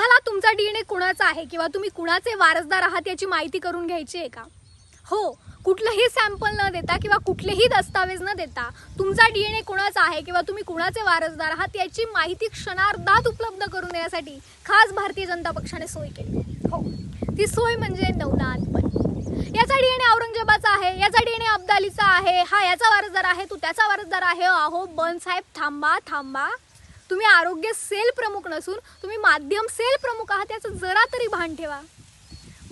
तुम्हाला तुमचा डीएनए कुणाचा आहे किंवा तुम्ही कुणाचे वारसदार आहात याची माहिती करून घ्यायची आहे का? हो कुठलंही सॅम्पल न देता किंवा कुठलेही दस्तावेज न देता तुमचा डीएनए कुणाचा आहे किंवा तुम्ही कुणाचे वारसदार आहात याची माहिती क्षणार्धात उपलब्ध करून देण्यासाठी खास भारतीय जनता पक्षाने सोय केली. हो ती सोय म्हणजे नवनाथ पण याचा डीएनए औरंगजेबाचा आहे याचा डीएनए अब्दालीचा आहे हा याचा वारसदार आहे तू त्याचा वारसदार आहे. अहो बन साहेब थांबा थांबा. तुम्ही आरोग्य सेल प्रमुख नसून तुम्ही माध्यम सेल प्रमुख आहात याचं जरा तरी भान ठेवा.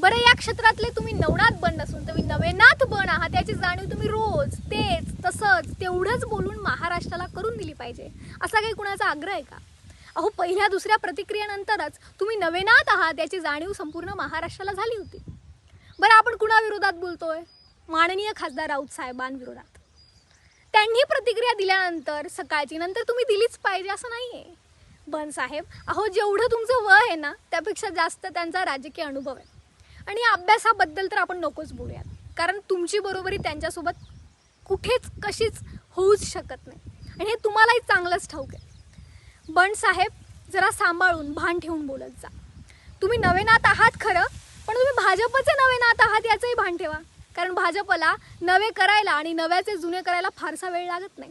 बरं या क्षेत्रातले तुम्ही नवनाथ बन नसून तुम्ही नवेनाथ बन आहात याची जाणीव तुम्ही रोज तेच तसंच तेवढंच बोलून महाराष्ट्राला करून दिली पाहिजे. असा काही कुणाचा आग्रह आहे का? अहो पहिल्या दुसऱ्या प्रतिक्रियेनंतरच तुम्ही नवेनाथ आहात याची जाणीव संपूर्ण महाराष्ट्राला झाली होती. बरं आपण कुणाविरोधात बोलतोय? माननीय खासदार राऊत साहेबांविरोधात. त्यांनी प्रतिक्रिया दिल्यानंतर सकाळची नंतर तुम्ही दिलीच पाहिजे असं नाही आहे बन साहेब अहो जेवढं तुमचं वय आहे ना त्यापेक्षा जास्त त्यांचा राजकीय अनुभव आहे. आणि या अभ्यासाबद्दल तर आपण नकोच बोलूयात. कारण तुमची बरोबरी त्यांच्यासोबत कुठेच कशीच होऊच शकत नाही. आणि हे तुम्हालाही चांगलंच ठाऊक आहे. बन साहेब जरा सांभाळून भान ठेवून बोलत जा. तुम्ही नवेनात आहात खरं पण तुम्ही भाजपचे नवेनात आहात याचंही भान ठेवा. कारण भाजपला नवे करायला आणि नव्याचे जुने करायला फारसा वेळ लागत नाही.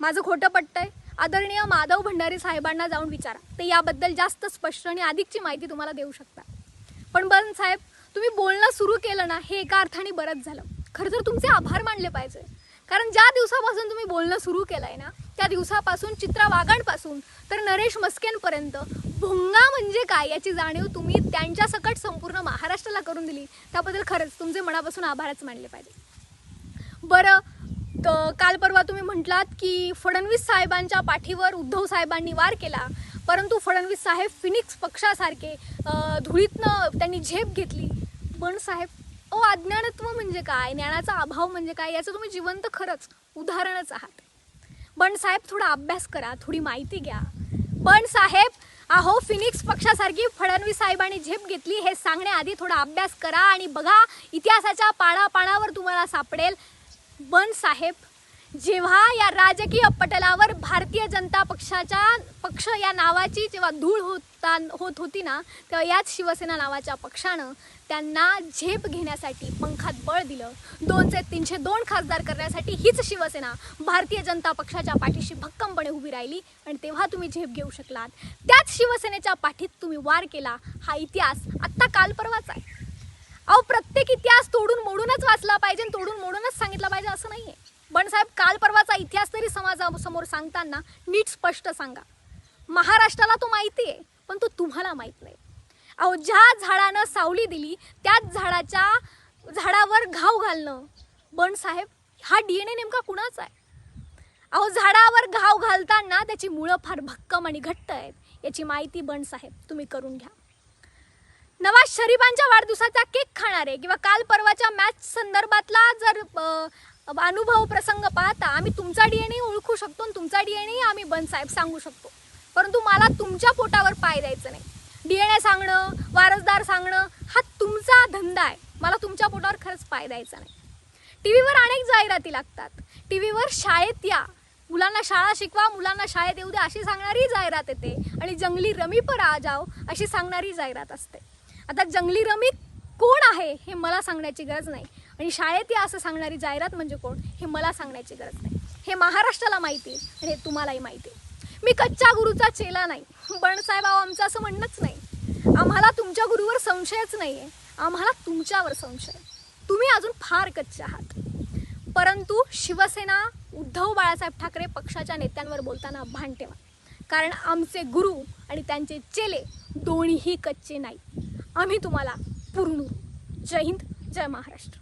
माझं खोटं पटतंय आदरणीय माधव भंडारी साहेबांना जाऊन विचारा. ते याबद्दल जास्त स्पष्ट आणि अधिकची माहिती तुम्हाला देऊ शकतात. पण बन साहेब तुम्ही बोलणं सुरू केलं ना हे एका अर्थाने बरंच झालं. खरं तर तुमचे आभार मानले पाहिजे. कारण ज्या दिवसापासून तुम्ही बोलणं सुरू केलं आहे ना त्या दिवसापासून चित्रा वाघांपासून तर नरेश मस्केंपर्यंत भुंगा म्हणजे काय याची जाणीव तुम्ही त्यांच्या सकट संपूर्ण महाराष्ट्राला करून दिली. त्याबद्दल खरंच तुमचे मनापासून आभारच मानले पाहिजे. बरं तर काल परवा तुम्ही म्हटलात की फडणवीस साहेबांच्या पाठीवर उद्धव साहेबांनी वार केला. परंतु फडणवीस साहेब फिनिक्स पक्षासारखे धुळीतनं त्यांनी झेप घेतली. पण साहेब ओ अज्ञानत्व म्हणजे काय? ज्ञानाचा अभाव म्हणजे काय? याचं तुम्ही जिवंत खरंच उदाहरणच आहात. पण साहेब थोडा अभ्यास करा थोडी माहिती घ्या. पण साहेब अहो फिनिक्स पक्षासारखी फडणवीस साहेबांनी झेप घेतली हे सांगण्याआधी थोडा अभ्यास करा आणि बघा इतिहासाच्या पानापानावर तुम्हाला सापडेल. बन साहेब जेव्हा या राजकीय पटलावर भारतीय जनता पक्षाच्या पक्ष या नावाची जेव्हा धूळ होता होत होती ना तेव्हा याच शिवसेना नावाच्या पक्षानं त्यांना झेप घेण्यासाठी पंखात बळ दिलं. दोनचे तीनशे दोन खासदार करण्यासाठी हीच शिवसेना भारतीय जनता पक्षाच्या पाठीशी भक्कमपणे उभी राहिली आणि तेव्हा तुम्ही झेप घेऊ शकलात. त्याच शिवसेनेच्या पाठीत तुम्ही वार केला. हा इतिहास आत्ता काल परवाच आहे. अहो प्रत्येक इतिहास तोडून मोडूनच वाचला पाहिजे आणि तोडून मोडूनच सांगितला पाहिजे असं नाही आहे पण साहेब काल परवाचा इतिहास तरी समाजासमोर सांगताना नीट स्पष्ट सांगा. महाराष्ट्राला तो माहिती आहे पण तो तुम्हाला माहीत नाही. अहो ज्या झाडानं सावली दिली त्याच झाडाच्या झाडावर घाव घालणं. बन साहेब हा डी एन ए नेमका कुणाचा आहे? अहो झाडावर घाव घालताना त्याची मुळं फार भक्कम आणि घट्ट आहेत. याची माहिती बन साहेब तुम्ही करून घ्या. नवाज शरीफांच्या वाढदिवसाचा केक खाणारे किंवा काल परवाच्या मॅच संदर्भातला जर अनुभव प्रसंग पाहता आम्ही तुमचा डीएनए ओळखू शकतो आणि तुमचा डीएनए आम्ही बन साहेब सांगू शकतो. परंतु मला तुमच्या पोटावर पाय द्यायचं नाही. डीएनए सांगणं वारसदार सांगणं हा तुमचा धंदा आहे. मला तुमच्या पोटावर खरंच पाय द्यायचा नाही. टी व्हीवर अनेक जाहिराती लागतात. टी व्हीवर शाळेत या. मुलांना शाळा शिकवा मुलांना शाळेत येऊ द्या अशी सांगणारी जाहिरात येते. आणि जंगली रमी पर आ जाओ अशी सांगणारी जाहिरात असते. आता जंगली रमी कोण आहे हे मला सांगण्याची गरज नाही. आणि शाळेत या असं सांगणारी जाहिरात म्हणजे कोण हे मला सांगण्याची गरज नाही. हे महाराष्ट्राला माहिती आहे आणि हे तुम्हालाही माहिती आहे. मी कच्च्या गुरुचा चेला नाही. पण साहेब आमचं असं म्हणणंच नाही. आम्हाला तुमच्या गुरुवर संशयच नाही आहे आम्हाला तुमच्यावर संशय आहे. तुम्ही अजून फार कच्चे आहात. परंतु शिवसेना उद्धव बाळासाहेब ठाकरे पक्षाच्या नेत्यांवर बोलताना भान ठेवा. कारण आमचे गुरु आणि त्यांचे चेले दोन्हीही कच्चे नाही आम्ही तुम्हाला पूर्ण जय हिंद जय महाराष्ट्र.